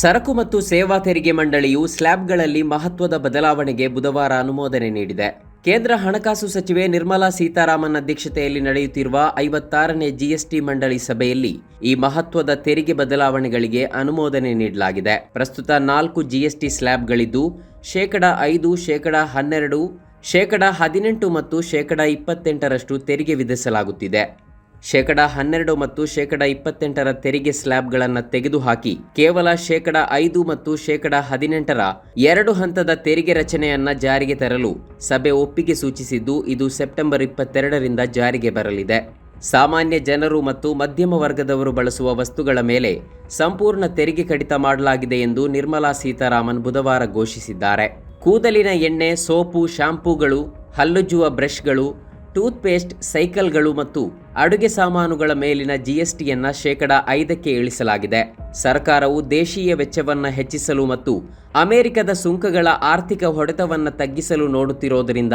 ಸರಕು ಮತ್ತು ಸೇವಾ ತೆರಿಗೆ ಮಂಡಳಿಯು ಸ್ಲ್ಯಾಬ್ಗಳಲ್ಲಿ ಮಹತ್ವದ ಬದಲಾವಣೆಗೆ ಬುಧವಾರ ಅನುಮೋದನೆ ನೀಡಿದೆ. ಕೇಂದ್ರ ಹಣಕಾಸು ಸಚಿವೆ ನಿರ್ಮಲಾ ಸೀತಾರಾಮನ್ ಅಧ್ಯಕ್ಷತೆಯಲ್ಲಿ ನಡೆಯುತ್ತಿರುವ ಐವತ್ತಾರನೇ ಜಿಎಸ್ಟಿ ಮಂಡಳಿ ಸಭೆಯಲ್ಲಿ ಈ ಮಹತ್ವದ ತೆರಿಗೆ ಬದಲಾವಣೆಗಳಿಗೆ ಅನುಮೋದನೆ ನೀಡಲಾಗಿದೆ. ಪ್ರಸ್ತುತ ನಾಲ್ಕು ಜಿಎಸ್ಟಿ ಸ್ಲ್ಯಾಬ್ಗಳಿದ್ದು, ಶೇಕಡ ಐದು, ಶೇಕಡ ಹನ್ನೆರಡು, ಶೇಕಡ ಹದಿನೆಂಟು ಮತ್ತು ಶೇಕಡ ಇಪ್ಪತ್ತೆಂಟರಷ್ಟು ತೆರಿಗೆ ವಿಧಿಸಲಾಗುತ್ತಿದೆ. ಶೇಕಡ ಹನ್ನೆರಡು ಮತ್ತು ಶೇಕಡ ಇಪ್ಪತ್ತೆಂಟರ ತೆರಿಗೆ ಸ್ಲ್ಯಾಬ್ಗಳನ್ನು ತೆಗೆದುಹಾಕಿ ಕೇವಲ ಶೇಕಡ ಐದು ಮತ್ತು ಶೇಕಡ ಹದಿನೆಂಟರ ಎರಡು ಹಂತದ ತೆರಿಗೆ ರಚನೆಯನ್ನ ಜಾರಿಗೆ ತರಲು ಸಭೆ ಒಪ್ಪಿಗೆ ಸೂಚಿಸಿದ್ದು ಇದು ಸೆಪ್ಟೆಂಬರ್ ಇಪ್ಪತ್ತೆರಡರಿಂದ ಜಾರಿಗೆ ಬರಲಿದೆ. ಸಾಮಾನ್ಯ ಜನರು ಮತ್ತು ಮಧ್ಯಮ ವರ್ಗದವರು ಬಳಸುವ ವಸ್ತುಗಳ ಮೇಲೆ ಸಂಪೂರ್ಣ ತೆರಿಗೆ ಕಡಿತ ಮಾಡಲಾಗಿದೆ ಎಂದು ನಿರ್ಮಲಾ ಸೀತಾರಾಮನ್ ಬುಧವಾರ ಘೋಷಿಸಿದ್ದಾರೆ. ಕೂದಲಿನ ಎಣ್ಣೆ, ಸೋಪು, ಶಾಂಪೂಗಳು, ಹಲ್ಲುಜ್ಜುವ ಬ್ರಷ್ಗಳು ಟೂತ್ಪೇಸ್ಟ್ ಸೈಕಲ್ಗಳು ಮತ್ತು ಅಡುಗೆ ಸಾಮಾನುಗಳ ಮೇಲಿನ ಜಿಎಸ್ಟಿಯನ್ನ ಶೇಕಡ ಐದಕ್ಕೆ ಇಳಿಸಲಾಗಿದೆ. ಸರ್ಕಾರವು ದೇಶೀಯ ವೆಚ್ಚವನ್ನು ಹೆಚ್ಚಿಸಲು ಮತ್ತು ಅಮೆರಿಕದ ಸುಂಕಗಳ ಆರ್ಥಿಕ ಹೊಡೆತವನ್ನು ತಗ್ಗಿಸಲು ನೋಡುತ್ತಿರೋದರಿಂದ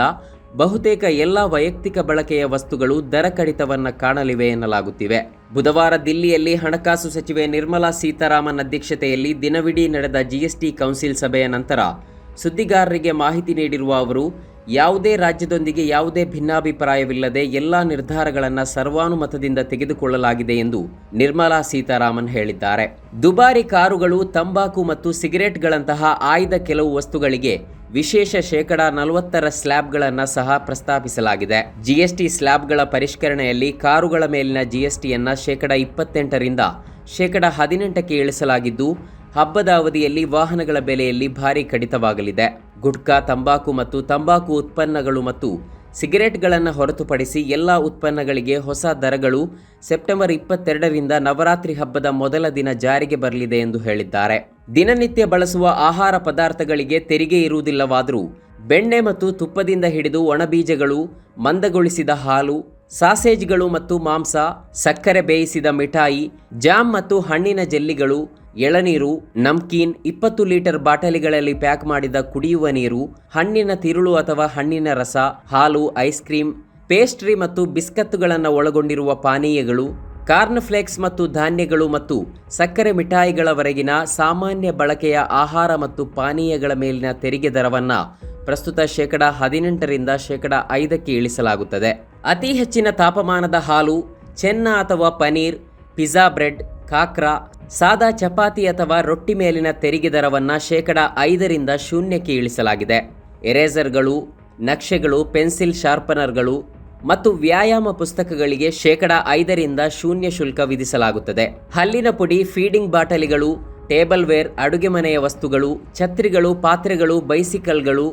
ಬಹುತೇಕ ಎಲ್ಲ ವೈಯಕ್ತಿಕ ಬಳಕೆಯ ವಸ್ತುಗಳು ದರ ಕಡಿತವನ್ನು ಕಾಣಲಿವೆ ಎನ್ನಲಾಗುತ್ತಿವೆ. ಬುಧವಾರ ದಿಲ್ಲಿಯಲ್ಲಿ ಹಣಕಾಸು ಸಚಿವೆ ನಿರ್ಮಲಾ ಸೀತಾರಾಮನ್ ಅಧ್ಯಕ್ಷತೆಯಲ್ಲಿ ದಿನವಿಡೀ ನಡೆದ ಜಿಎಸ್ಟಿ ಕೌನ್ಸಿಲ್ ಸಭೆಯ ನಂತರ ಸುದ್ದಿಗಾರರಿಗೆ ಮಾಹಿತಿ ನೀಡಿರುವ ಅವರು ಯಾವುದೇ ರಾಜ್ಯದೊಂದಿಗೆ ಯಾವುದೇ ಭಿನ್ನಾಭಿಪ್ರಾಯವಿಲ್ಲದೆ ಎಲ್ಲ ನಿರ್ಧಾರಗಳನ್ನು ಸರ್ವಾನುಮತದಿಂದ ತೆಗೆದುಕೊಳ್ಳಲಾಗಿದೆ ಎಂದು ನಿರ್ಮಲಾ ಸೀತಾರಾಮನ್ ಹೇಳಿದ್ದಾರೆ. ದುಬಾರಿ ಕಾರುಗಳು, ತಂಬಾಕು ಮತ್ತು ಸಿಗರೆಟ್ಗಳಂತಹ ಆಯ್ದ ಕೆಲವು ವಸ್ತುಗಳಿಗೆ ವಿಶೇಷ ಶೇಕಡ ನಲವತ್ತರ ಸ್ಲ್ಯಾಬ್ಗಳನ್ನು ಸಹ ಪ್ರಸ್ತಾಪಿಸಲಾಗಿದೆ. ಜಿಎಸ್ಟಿ ಸ್ಲ್ಯಾಬ್ಗಳ ಪರಿಷ್ಕರಣೆಯಲ್ಲಿ ಕಾರುಗಳ ಮೇಲಿನ ಜಿಎಸ್ಟಿಯನ್ನ ಶೇಕಡ ಇಪ್ಪತ್ತೆಂಟರಿಂದ ಶೇಕಡ ಹದಿನೆಂಟಕ್ಕೆ ಇಳಿಸಲಾಗಿದ್ದು ಹಬ್ಬದ ಅವಧಿಯಲ್ಲಿ ವಾಹನಗಳ ಬೆಲೆಯಲ್ಲಿ ಭಾರಿ ಕಡಿತವಾಗಲಿದೆ. ಗುಟ್ಕಾ, ತಂಬಾಕು ಮತ್ತು ತಂಬಾಕು ಉತ್ಪನ್ನಗಳು ಮತ್ತು ಸಿಗರೆಟ್ಗಳನ್ನು ಹೊರತುಪಡಿಸಿ ಎಲ್ಲ ಉತ್ಪನ್ನಗಳಿಗೆ ಹೊಸ ದರಗಳು ಸೆಪ್ಟೆಂಬರ್ ಇಪ್ಪತ್ತೆರಡರಿಂದ ನವರಾತ್ರಿ ಹಬ್ಬದ ಮೊದಲ ದಿನ ಜಾರಿಗೆ ಬರಲಿದೆ ಎಂದು ಹೇಳಿದ್ದಾರೆ. ದಿನನಿತ್ಯ ಬಳಸುವ ಆಹಾರ ಪದಾರ್ಥಗಳಿಗೆ ತೆರಿಗೆ ಇರುವುದಿಲ್ಲವಾದರೂ ಬೆಣ್ಣೆ ಮತ್ತು ತುಪ್ಪದಿಂದ ಹಿಡಿದು ಒಣಬೀಜಗಳು, ಮಂದಗೊಳಿಸಿದ ಹಾಲು ಸಾಸೇಜ್ಗಳು ಮತ್ತು ಮಾಂಸ, ಸಕ್ಕರೆ ಬೇಯಿಸಿದ ಮಿಠಾಯಿ, ಜಾಮ್ ಮತ್ತು ಹಣ್ಣಿನ ಜೆಲ್ಲಿಗಳು, ಎಳನೀರು, ನಮ್ಕೀನ್, ಇಪ್ಪತ್ತು ಲೀಟರ್ ಬಾಟಲಿಗಳಲ್ಲಿ ಪ್ಯಾಕ್ ಮಾಡಿದ ಕುಡಿಯುವ ನೀರು, ಹಣ್ಣಿನ ತಿರುಳು ಅಥವಾ ಹಣ್ಣಿನ ರಸ, ಹಾಲು, ಐಸ್ ಕ್ರೀಮ್ ಪೇಸ್ಟ್ರಿ ಮತ್ತು ಬಿಸ್ಕತ್ತುಗಳನ್ನು ಒಳಗೊಂಡಿರುವ ಪಾನೀಯಗಳು ಕಾರ್ನ್ ಫ್ಲೇಕ್ಸ್ ಮತ್ತು ಧಾನ್ಯಗಳು ಮತ್ತು ಸಕ್ಕರೆ ಮಿಠಾಯಿಗಳವರೆಗಿನ ಸಾಮಾನ್ಯ ಬಳಕೆಯ ಆಹಾರ ಮತ್ತು ಪಾನೀಯಗಳ ಮೇಲಿನ ತೆರಿಗೆ ದರವನ್ನು ಪ್ರಸ್ತುತ ಶೇಕಡಾ ಹದಿನೆಂಟರಿಂದ ಶೇಕಡ ಐದಕ್ಕೆ ಇಳಿಸಲಾಗುತ್ತದೆ. ಅತಿ ಹೆಚ್ಚಿನ ತಾಪಮಾನದ ಹಾಲು, ಚೆನ್ನ ಅಥವಾ ಪನೀರ್, ಪಿಜ್ಜಾ ಬ್ರೆಡ್, ಕಾಕ್ರಾ, ಸಾದಾ ಚಪಾತಿ ಅಥವಾ ರೊಟ್ಟಿ ಮೇಲಿನ ತೆರಿಗೆ ದರವನ್ನು ಶೇಕಡ ಐದರಿಂದ ಶೂನ್ಯಕ್ಕೆ ಇಳಿಸಲಾಗಿದೆ. ಎರೇಸರ್ಗಳು, ನಕ್ಷೆಗಳು, ಪೆನ್ಸಿಲ್ ಶಾರ್ಪನರ್ಗಳು ಮತ್ತು ವ್ಯಾಯಾಮ ಪುಸ್ತಕಗಳಿಗೆ ಶೇಕಡ ಐದರಿಂದ ಶೂನ್ಯ ಶುಲ್ಕ ವಿಧಿಸಲಾಗುತ್ತದೆ. ಹಲ್ಲಿನ ಪುಡಿ, ಫೀಡಿಂಗ್ ಬಾಟಲಿಗಳು ಟೇಬಲ್ ವೇರ್ ಅಡುಗೆ ಮನೆಯ ವಸ್ತುಗಳು, ಛತ್ರಿಗಳು, ಪಾತ್ರೆಗಳು, ಬೈಸಿಕಲ್ಗಳು,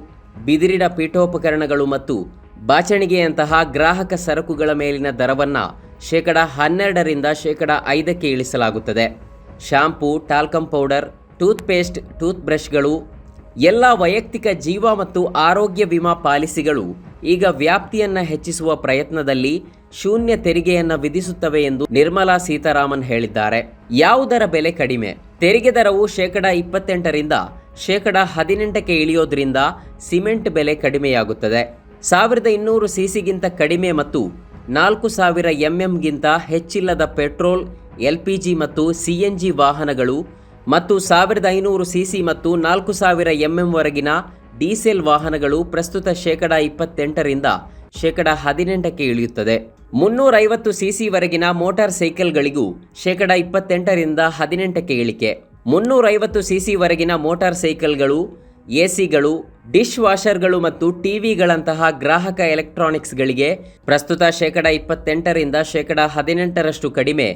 ಬಿದಿರಿನ ಪೀಠೋಪಕರಣಗಳು ಮತ್ತು ಬಾಚಣಿಗೆಯಂತಹ ಗ್ರಾಹಕ ಸರಕುಗಳ ಮೇಲಿನ ದರವನ್ನು ಶೇಕಡ ಹನ್ನೆರಡರಿಂದ ಶೇಕಡ ಐದಕ್ಕೆ ಇಳಿಸಲಾಗುತ್ತದೆ. Shampoo talcum powder, toothpaste tooth ಬ್ರಷ್ಗಳು ಎಲ್ಲ ವೈಯಕ್ತಿಕ ಜೀವ ಮತ್ತು ಆರೋಗ್ಯ ವಿಮಾ ಪಾಲಿಸಿಗಳು ಈಗ ವ್ಯಾಪ್ತಿಯನ್ನು ಹೆಚ್ಚಿಸುವ ಪ್ರಯತ್ನದಲ್ಲಿ ಶೂನ್ಯ ತೆರಿಗೆಯನ್ನು ವಿಧಿಸುತ್ತವೆ ಎಂದು ನಿರ್ಮಲಾ ಸೀತಾರಾಮನ್ ಹೇಳಿದ್ದಾರೆ. ಯಾವುದರ ಬೆಲೆ ಕಡಿಮೆ? ತೆರಿಗೆ ದರವು ಶೇಕಡ ಇಪ್ಪತ್ತೆಂಟರಿಂದ ಶೇಕಡ ಹದಿನೆಂಟಕ್ಕೆ ಇಳಿಯೋದ್ರಿಂದ ಸಿಮೆಂಟ್ ಬೆಲೆ ಕಡಿಮೆಯಾಗುತ್ತದೆ. ಸಾವಿರದ ಇನ್ನೂರು ಸಿಸಿಗಿಂತ ಕಡಿಮೆ ಮತ್ತು ನಾಲ್ಕು ಸಾವಿರ ಎಂಎಂಗಿಂತ ಹೆಚ್ಚಿಲ್ಲದ ಪೆಟ್ರೋಲ್, ಎಲ್ಪಿಜಿ ಮತ್ತು ಸಿಎನ್ಜಿ ವಾಹನಗಳು ಮತ್ತು ಸಾವಿರದ ಐನೂರು ಸಿಸಿ ಮತ್ತು ನಾಲ್ಕು ಸಾವಿರ ಎಂಎಂವರೆಗಿನ ಡೀಸೆಲ್ ವಾಹನಗಳು ಪ್ರಸ್ತುತ ಶೇಕಡ ಇಪ್ಪತ್ತೆಂಟರಿಂದ ಶೇಕಡ ಹದಿನೆಂಟಕ್ಕೆ ಇಳಿಯುತ್ತದೆ. ಮುನ್ನೂರೈವತ್ತು ಸಿಸಿವರೆಗಿನ ಮೋಟಾರ್ ಸೈಕಲ್ಗಳಿಗೂ ಶೇಕಡ ಇಪ್ಪತ್ತೆಂಟರಿಂದ ಹದಿನೆಂಟಕ್ಕೆ ಇಳಿಕೆ. ಮುನ್ನೂರೈವತ್ತು ಸಿಸಿವರೆಗಿನ ಮೋಟಾರ್ ಸೈಕಲ್ಗಳು, ಎಸಿಗಳು ಡಿಶ್ ವಾಷರ್ಗಳು ಮತ್ತು ಟಿವಿಗಳಂತಹ ಗ್ರಾಹಕ ಎಲೆಕ್ಟ್ರಾನಿಕ್ಸ್ಗಳಿಗೆ ಪ್ರಸ್ತುತ ಶೇಕಡ ಇಪ್ಪತ್ತೆಂಟರಿಂದ ಶೇಕಡ ಹದಿನೆಂಟರಷ್ಟು ಕಡಿಮೆ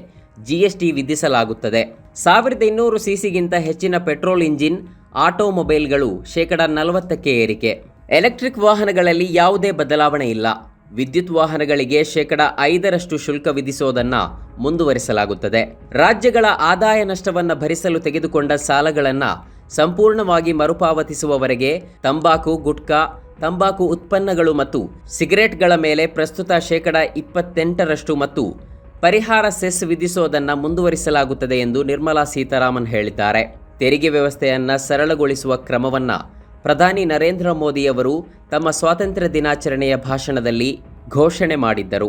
ಜಿಎಸ್ಟಿ ವಿಧಿಸಲಾಗುತ್ತದೆ. ಸಾವಿರದ ಇನ್ನೂರು ಸಿಸಿಗಿಂತ ಹೆಚ್ಚಿನ ಪೆಟ್ರೋಲ್ ಇಂಜಿನ್, ಆಟೋಮೊಬೈಲ್ಗಳು ಶೇಕಡ ನಲವತ್ತಕ್ಕೆ ಏರಿಕೆ. ಎಲೆಕ್ಟ್ರಿಕ್ ವಾಹನಗಳಲ್ಲಿ ಯಾವುದೇ ಬದಲಾವಣೆ ಇಲ್ಲ. ವಿದ್ಯುತ್ ವಾಹನಗಳಿಗೆ ಶೇಕಡ ಐದರಷ್ಟು ಶುಲ್ಕ ವಿಧಿಸೋದನ್ನು ಮುಂದುವರಿಸಲಾಗುತ್ತದೆ. ರಾಜ್ಯಗಳ ಆದಾಯ ನಷ್ಟವನ್ನು ಭರಿಸಲು ತೆಗೆದುಕೊಂಡ ಸಾಲಗಳನ್ನು ಸಂಪೂರ್ಣವಾಗಿ ಮರುಪಾವತಿಸುವವರೆಗೆ ತಂಬಾಕು, ಗುಟ್ಕಾ, ತಂಬಾಕು ಉತ್ಪನ್ನಗಳು ಮತ್ತು ಸಿಗರೆಟ್ಗಳ ಮೇಲೆ ಪ್ರಸ್ತುತ ಶೇಕಡ ಇಪ್ಪತ್ತೆಂಟರಷ್ಟು ಮತ್ತು ಪರಿಹಾರ ಸೆಸ್ ವಿಧಿಸೋದನ್ನು ಮುಂದುವರಿಸಲಾಗುತ್ತದೆ ಎಂದು ನಿರ್ಮಲಾ ಸೀತಾರಾಮನ್ ಹೇಳಿದ್ದಾರೆ. ತೆರಿಗೆ ವ್ಯವಸ್ಥೆಯನ್ನು ಸರಳಗೊಳಿಸುವ ಕ್ರಮವನ್ನು ಪ್ರಧಾನಿ ನರೇಂದ್ರ ಮೋದಿಯವರು ತಮ್ಮ ಸ್ವಾತಂತ್ರ್ಯ ದಿನಾಚರಣೆಯ ಭಾಷಣದಲ್ಲಿ ಘೋಷಣೆ ಮಾಡಿದ್ದರು.